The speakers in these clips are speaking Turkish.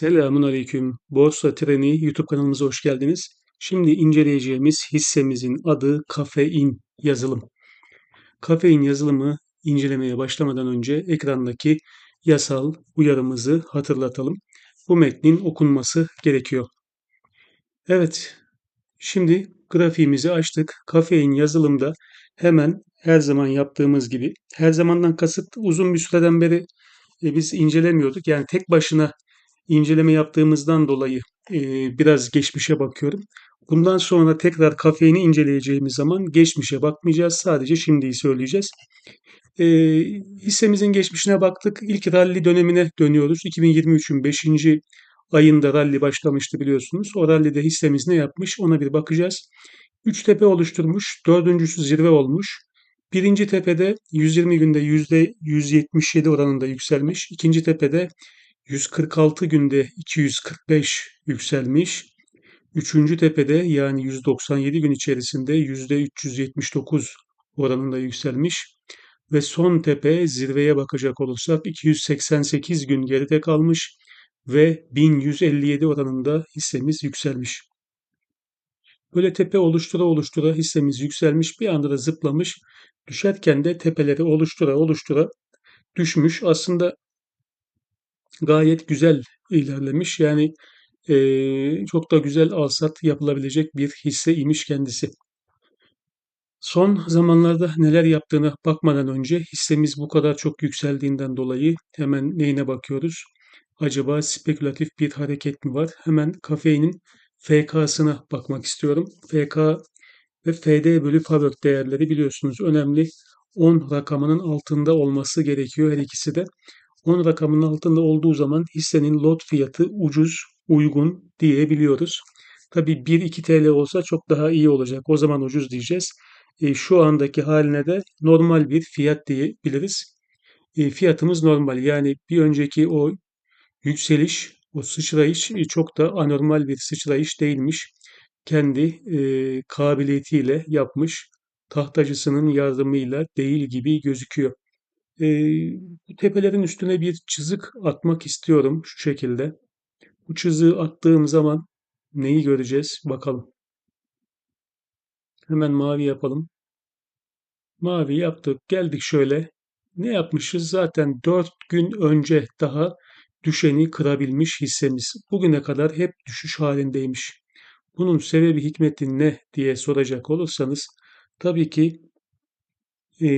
Selamun Aleyküm. Borsa Treni YouTube kanalımıza hoş geldiniz. Şimdi inceleyeceğimiz hissemizin adı Kafein yazılım. Kafein yazılımı incelemeye başlamadan önce ekrandaki yasal uyarımızı hatırlatalım. Bu metnin okunması gerekiyor. Evet, şimdi grafiğimizi açtık. Kafein yazılımda hemen her zaman yaptığımız gibi, her zamandan kasıt uzun bir süreden beri e, biz incelemiyorduk. Yani tek başına inceleme yaptığımızdan dolayı e, biraz geçmişe bakıyorum. Bundan sonra tekrar kafeini inceleyeceğimiz zaman geçmişe bakmayacağız. Sadece şimdiyi söyleyeceğiz. E, hissemizin geçmişine baktık. İlk rally dönemine dönüyoruz. 2023'ün 5. ayında rally başlamıştı biliyorsunuz. O rallyde hissemiz ne yapmış ona bir bakacağız. 3 tepe oluşturmuş. Dördüncüsü zirve olmuş. Birinci tepede 120 günde %177 oranında yükselmiş. İkinci tepede 146 günde 245 yükselmiş. Üçüncü tepede yani 197 gün içerisinde %379 oranında yükselmiş. Ve son tepe zirveye bakacak olursak 288 gün geride kalmış ve 1157 oranında hissemiz yükselmiş. Böyle tepe oluştura oluştura hissemiz yükselmiş bir anda da zıplamış. Düşerken de tepeleri oluştura oluştura düşmüş. Aslında gayet güzel ilerlemiş. Yani e, çok da güzel alsat yapılabilecek bir hisse imiş kendisi. Son zamanlarda neler yaptığına bakmadan önce hissemiz bu kadar çok yükseldiğinden dolayı hemen neyine bakıyoruz? Acaba spekülatif bir hareket mi var? Hemen kafeinin FK'sına bakmak istiyorum. FK ve FD bölü Fabök değerleri biliyorsunuz önemli. 10 rakamının altında olması gerekiyor her ikisi de. 10 rakamının altında olduğu zaman hissenin lot fiyatı ucuz, uygun diyebiliyoruz. Tabi 1-2 TL olsa çok daha iyi olacak. O zaman ucuz diyeceğiz. E, şu andaki haline de normal bir fiyat diyebiliriz. E, fiyatımız normal. Yani bir önceki o yükseliş, o sıçrayış e, çok da anormal bir sıçrayış değilmiş. Kendi e, kabiliyetiyle yapmış. Tahtacısının yardımıyla değil gibi gözüküyor. E, bu tepelerin üstüne bir çizik atmak istiyorum şu şekilde. Bu çiziği attığım zaman neyi göreceğiz bakalım. Hemen mavi yapalım. Mavi yaptık. Geldik şöyle. Ne yapmışız? Zaten 4 gün önce daha düşeni kırabilmiş hissemiz. Bugüne kadar hep düşüş halindeymiş. Bunun sebebi hikmeti ne diye soracak olursanız tabii ki e,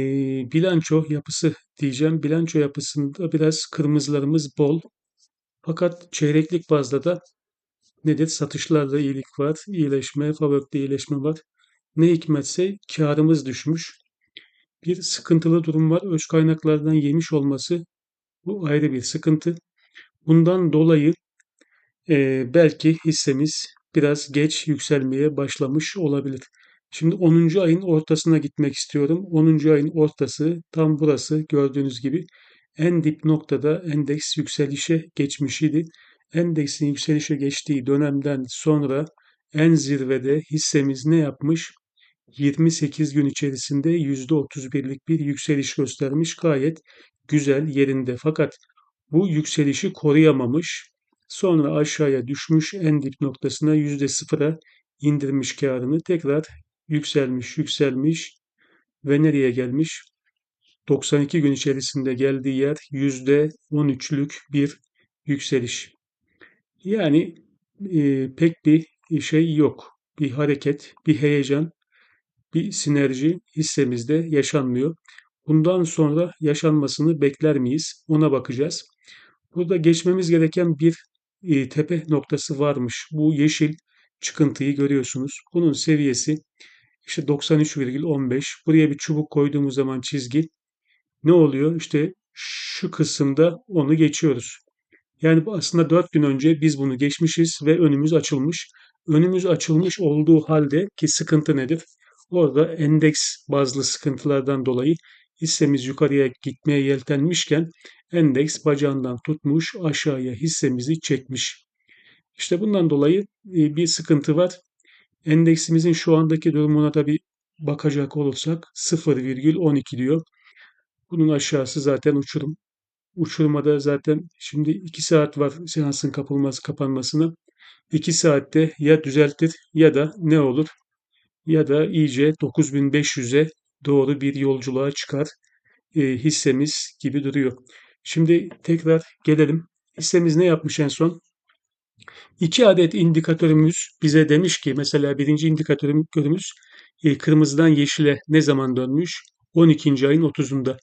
bilanço yapısı diyeceğim. Bilanço yapısında biraz kırmızılarımız bol. Fakat çeyreklik bazda da nedir? Satışlarda iyilik var, iyileşme, fabrikte iyileşme var. Ne hikmetse karımız düşmüş. Bir sıkıntılı durum var. Öz kaynaklardan yemiş olması bu ayrı bir sıkıntı. Bundan dolayı e, belki hissemiz biraz geç yükselmeye başlamış olabilir. Şimdi 10. ayın ortasına gitmek istiyorum. 10. ayın ortası tam burası gördüğünüz gibi en dip noktada endeks yükselişe geçmiş idi. Endeksin yükselişe geçtiği dönemden sonra en zirvede hissemiz ne yapmış? 28 gün içerisinde %31'lik bir yükseliş göstermiş. Gayet güzel yerinde. Fakat bu yükselişi koruyamamış. Sonra aşağıya düşmüş en dip noktasına %0'a indirmiş karını. Tekrar yükselmiş, yükselmiş ve nereye gelmiş? 92 gün içerisinde geldiği yer %13'lük bir yükseliş. Yani e, pek bir şey yok. Bir hareket, bir heyecan, bir sinerji hissemizde yaşanmıyor. Bundan sonra yaşanmasını bekler miyiz? Ona bakacağız. Burada geçmemiz gereken bir e, tepe noktası varmış. Bu yeşil çıkıntıyı görüyorsunuz. Bunun seviyesi işte 93,15. Buraya bir çubuk koyduğumuz zaman çizgi ne oluyor? İşte şu kısımda onu geçiyoruz. Yani aslında 4 gün önce biz bunu geçmişiz ve önümüz açılmış. Önümüz açılmış olduğu halde ki sıkıntı nedir? Orada endeks bazlı sıkıntılardan dolayı hissemiz yukarıya gitmeye yeltenmişken endeks bacağından tutmuş aşağıya hissemizi çekmiş. İşte bundan dolayı e, bir sıkıntı var. Endeksimizin şu andaki durumuna da bir bakacak olursak 0,12 diyor. Bunun aşağısı zaten uçurum. Uçurmada zaten şimdi 2 saat var seansın kapılması kapanmasına. 2 saatte ya düzeltir ya da ne olur? Ya da iyice 9500'e doğru bir yolculuğa çıkar e, hissemiz gibi duruyor. Şimdi tekrar gelelim. Hissemiz ne yapmış en son? İki adet indikatörümüz bize demiş ki mesela birinci indikatörümüz e, kırmızıdan yeşile ne zaman dönmüş? 12. ayın 30'unda.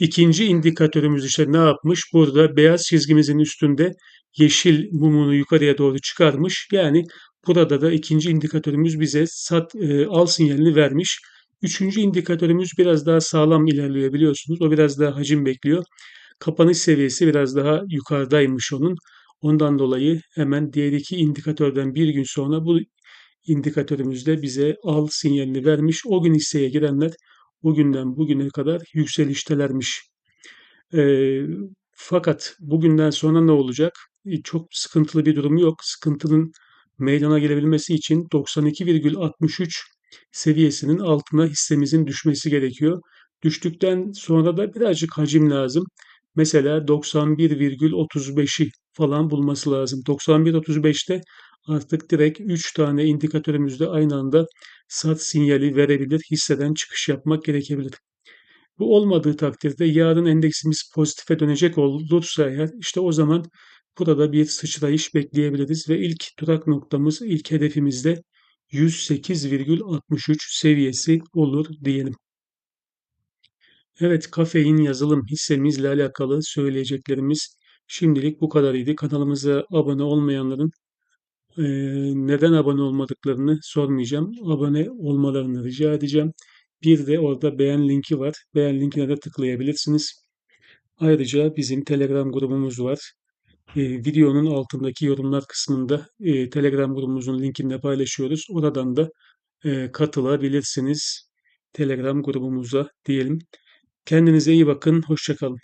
İkinci indikatörümüz işte ne yapmış? Burada beyaz çizgimizin üstünde yeşil mumunu yukarıya doğru çıkarmış. Yani burada da ikinci indikatörümüz bize sat, e, al sinyalini vermiş. Üçüncü indikatörümüz biraz daha sağlam ilerliyor biliyorsunuz. O biraz daha hacim bekliyor. Kapanış seviyesi biraz daha yukarıdaymış onun. Ondan dolayı hemen diğer iki indikatörden bir gün sonra bu indikatörümüz de bize al sinyalini vermiş. O gün hisseye girenler o günden bugüne kadar yükseliştelermiş. E, fakat bugünden sonra ne olacak? E, çok sıkıntılı bir durum yok. Sıkıntının meydana gelebilmesi için 92,63 seviyesinin altına hissemizin düşmesi gerekiyor. Düştükten sonra da birazcık hacim lazım. Mesela 91,35'i falan bulması lazım. 91.35'te artık direkt 3 tane indikatörümüzde aynı anda sat sinyali verebilir, hisseden çıkış yapmak gerekebilir. Bu olmadığı takdirde yarın endeksimiz pozitife dönecek olursa eğer işte o zaman burada bir sıçrayış bekleyebiliriz ve ilk durak noktamız, ilk hedefimiz de 108,63 seviyesi olur diyelim. Evet, kafein yazılım hissemizle alakalı söyleyeceklerimiz şimdilik bu kadarıydı. Kanalımıza abone olmayanların e, neden abone olmadıklarını sormayacağım. Abone olmalarını rica edeceğim. Bir de orada beğen linki var. Beğen linkine de tıklayabilirsiniz. Ayrıca bizim Telegram grubumuz var. E, videonun altındaki yorumlar kısmında e, Telegram grubumuzun linkini de paylaşıyoruz. Oradan da e, katılabilirsiniz Telegram grubumuza diyelim. Kendinize iyi bakın. Hoşça kalın.